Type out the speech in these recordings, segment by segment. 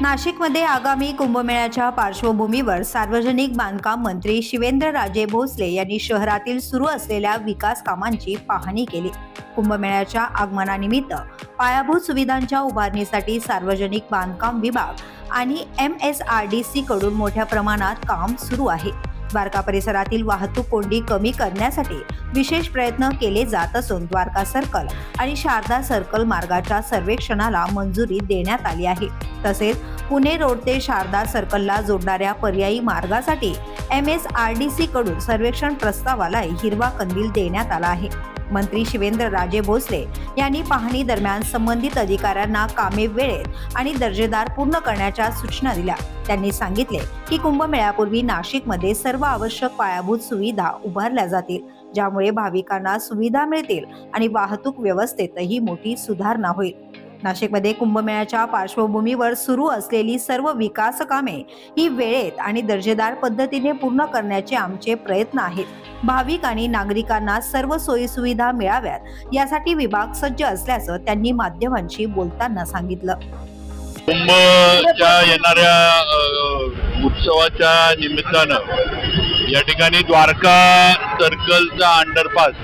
नाशिकमध्ये आगामी कुंभमेळ्याच्या पार्श्वभूमीवर सार्वजनिक बांधकाम मंत्री शिवेंद्रराजे भोसले यांनी शहरातील सुरू असलेल्या विकास कामांची पाहणी केली. कुंभमेळ्याच्या आगमनानिमित्त पायाभूत सुविधांच्या उभारणीसाठी सार्वजनिक बांधकाम विभाग आणि M S R D C कडून मोठ्या प्रमाणात काम सुरू आहे. द्वारका परिसरातील वाहतूक कोंडी कमी करण्यासाठी विशेष प्रयत्न केले जात असून द्वारका सर्कल आणि शारदा सर्कल मार्गाच्या सर्वेक्षणाला मंजुरी देण्यात आली आहे. तसेच पुणे रोड ते शारदा सर्कलला जोडणाऱ्या पर्यायी मार्गासाठी M S R D C कडून सर्वेक्षण प्रस्तावाला हिरवा कंदील देण्यात आला आहे. मंत्री शिवेंद्र राजे भोसले यांनी पाहणी दरम्यान संबंधित अधिकाऱ्यांना कामे वेळेत आणि दर्जेदार पूर्ण करण्याच्या सूचना दिल्या. त्यांनी सांगितले की कुंभमेळ्यापूर्वी नाशिकमध्ये सर्व आवश्यक पायाभूत सुविधा उभारल्या जातील ज्यामुळे भाविकांना सुविधा मिळतील आणि वाहतूक व्यवस्थेतही मोठी सुधारणा होईल. नाशिकमध्ये कुंभमेळ्याच्या पार्श्वभूमीवर सुरू असलेली सर्व विकास कामे ही वेळेत आणि दर्जेदार पद्धतीने पूर्ण करण्याचे आमचे प्रयत्न आहेत. भाविक आणि नागरिकांना सर्व सोयी सुविधा मिळाव्यात यासाठी विभाग सज्ज असल्याचं त्यांनी माध्यमांशी बोलताना सांगितलं. कुंभच्या येणाऱ्या उत्सवाच्या निमित्तानं या ठिकाणी द्वारका सर्कलचा अंडरपास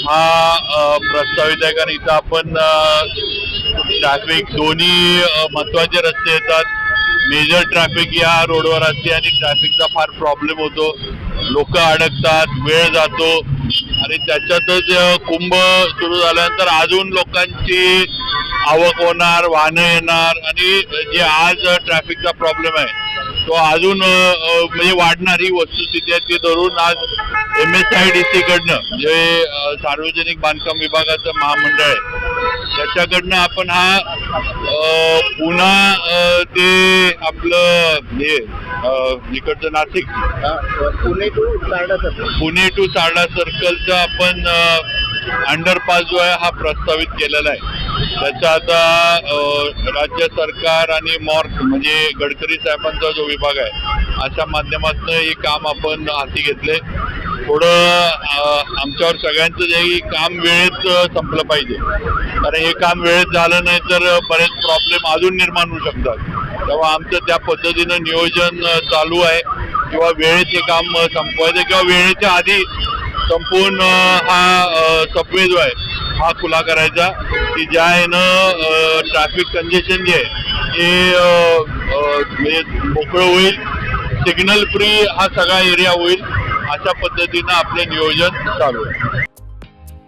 हा प्रस्तावित आहे. कारण इथं आपण ट्रॅफिक दोन्ही महत्त्वाचे महत्त्वाचे रस्ते येतात. मेजर ट्रॅफिक या रोडवर असते आणि ट्रॅफिकचा फार प्रॉब्लेम होतो. लोक अडकतात वेळ जातो. आणि त्याच्यातच कुंभ सुरू झाल्यानंतर अजून लोकांची आवक होणार वाहनं येणार. आणि जे आज ट्रॅफिकचा प्रॉब्लेम आहे तो अजून म्हणजे वाढणार वस्तुस्थिती आहे ती धरून आज M S I D C कडनं जे सार्वजनिक बांधकाम विभागाचं महामंडळ आहे त्याच्याकडनं आपण हा पुन्हा ते आपलं हे इकडचं Nashik Pune to Sarda circle Pune to Sarda सर्कलचा आपण अंडरपास जो आहे हा प्रस्तावित केलेला आहे. त्याचा आता राज्य सरकार आणि मॉर्क म्हणजे गडकरी साहेबांचा जो विभाग आहे अशा माध्यमातून हे काम आपण हाती घेतले. थोडं आमच्यावर सगळ्यांचं जे काम वेळेत संपलं पाहिजे. कारण हे काम वेळेत झालं नाही तर बरेच प्रॉब्लेम अजून निर्माण होऊ शकतात. तेव्हा आमचं त्या पद्धतीनं नियोजन चालू आहे. किंवा वेळेत हे काम संपवायचं किंवा वेळेच्या आधी संपूर्ण हा सबवे जो आहे. हा खुला करायचा की ज्या ह्यानं ट्रॅफिक कंजेशन जे आहे ते म्हणजे मोकळं होईल सिग्नल फ्री हा सगळा एरिया होईल अशा पद्धतीनं आपलं नियोजन चालू आहे.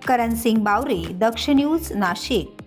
करण सिंग बावरी दक्ष न्यूज नाशिक.